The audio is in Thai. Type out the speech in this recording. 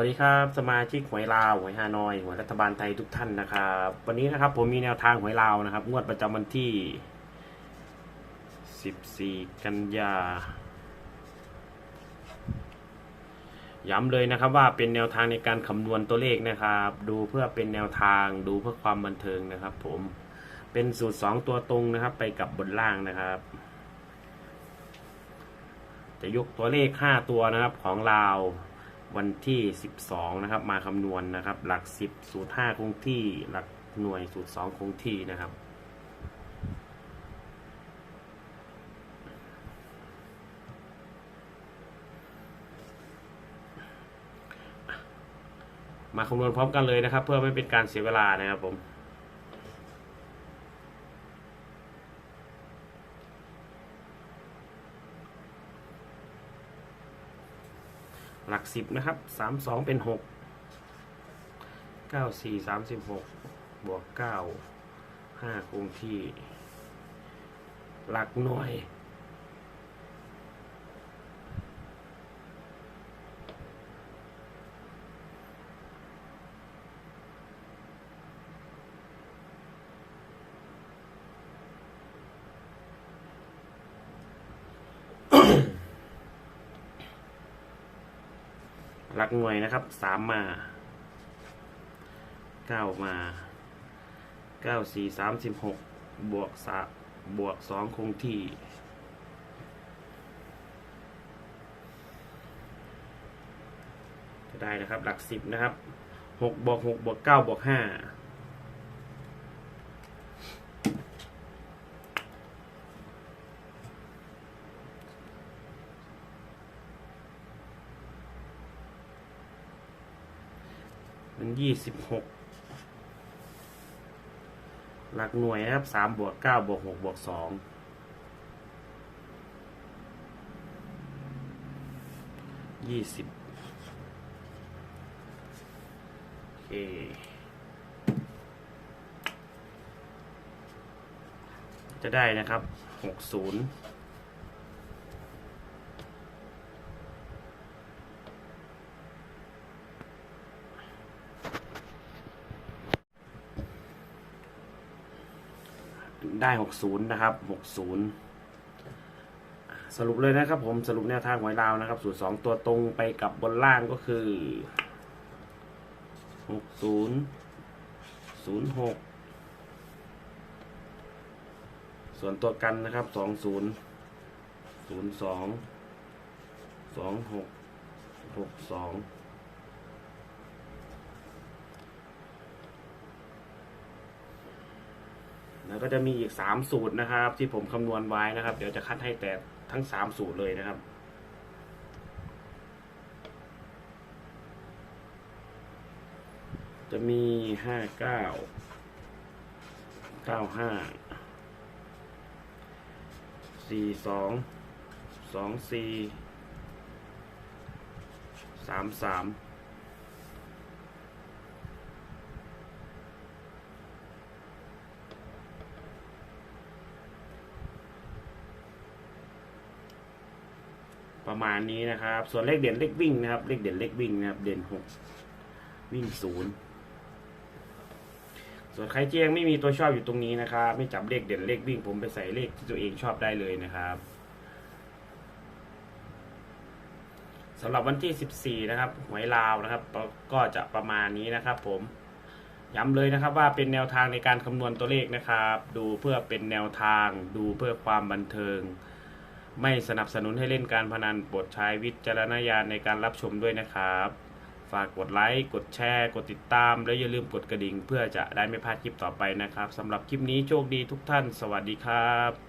สวัสดีครับ สมาชิกหวยลาวหวยฮานอยหวยรัฐบาลไทยทุกท่านนะครับวันนี้นะครับผมมีแนวทางหวยลาวนะครับ งวดประจำวันที่ 14 กันยา ย้ำเลยนะครับว่าเป็นแนวทางในการคำนวณตัวเลขนะครับ ดูเพื่อเป็นแนวทางดูเพื่อความบันเทิงนะครับ ผมเป็นสูตร 2 ตัวตรงนะครับ ไปกับบนล่างนะครับจะยกตัวเลข 5 ตัวนะครับของลาว วันที่ 12 นะครับ มาคำนวณนะครับ หลัก 10 สูตร 5 คงที่ หลักหน่วยสูตร 2 คงที่นะครับ มาคำนวณพร้อมกันเลยนะครับ เพื่อไม่เป็นการเสียเวลานะครับผม หลักสิบนะครับสามสองเป็นหกเก้าสี่สามสิบหกบวกเก้าห้าคงที่ หลักหน่วย หลักหน่วยนะครับสามมาเก้ามาเก้าสี่สามสิบหกบวกสาบวกสองคงที่ได้นะครับ หลักสิบนะครับหกบวกหกบวกเก้าบวกห้า เป็นยี่สิบหกหลักหน่วยนะครับสามบวกเก้าบวกหกบวกสองยี่สิบโอเคจะได้นะครับหกศูนย์ ได้ 60 นะครับ 60 สรุปเลยนะครับผมสรุปแนวทางหวยลาวนะครับ สูตร 2 ตัวตรงไปกับบนล่างก็คือ 60 06 ส่วนตัวกันนะครับ 20 02 26 62 ก็จะมีอีกสามสูตรนะครับ ที่ผมคำนวณไว้นะครับ เดี๋ยวจะคัดให้แต่ทั้งสามสูตรเลยนะครับจะมีห้าเก้าเก้าห้าสี่สองสองสี่สามสาม ประมาณนี้นะครับ ส่วนเลขเด่นเลขวิ่งนะครับ เลขเด่นเลขวิ่งนะครับ เด่นหกวิ่งศูนย์ส่วนใครที่ยังไม่มีตัวชอบอยู่ตรงนี้นะครับ ไม่จับเลขเด่นเลขวิ่ง ผมไปใส่เลขที่ตัวเองชอบได้เลยนะครับสำหรับวันที่ 14 นะครับหวยลาวนะครับ ก็จะประมาณนี้นะครับ ผมย้ำเลยนะครับว่าเป็นแนวทางในการคำนวณตัวเลขนะครับ ดูเพื่อเป็นแนวทาง ดูเพื่อความบันเทิง ไม่สนับสนุนให้เล่นการพนันโปรดใช้วิจารณญาณในการรับชมด้วยนะครับ ฝากกดไลค์ กดแชร์ กดติดตาม และอย่าลืมกดกระดิ่ง เพื่อจะได้ไม่พลาดคลิปต่อไปนะครับสำหรับคลิปนี้โชคดีทุกท่าน สวัสดีครับ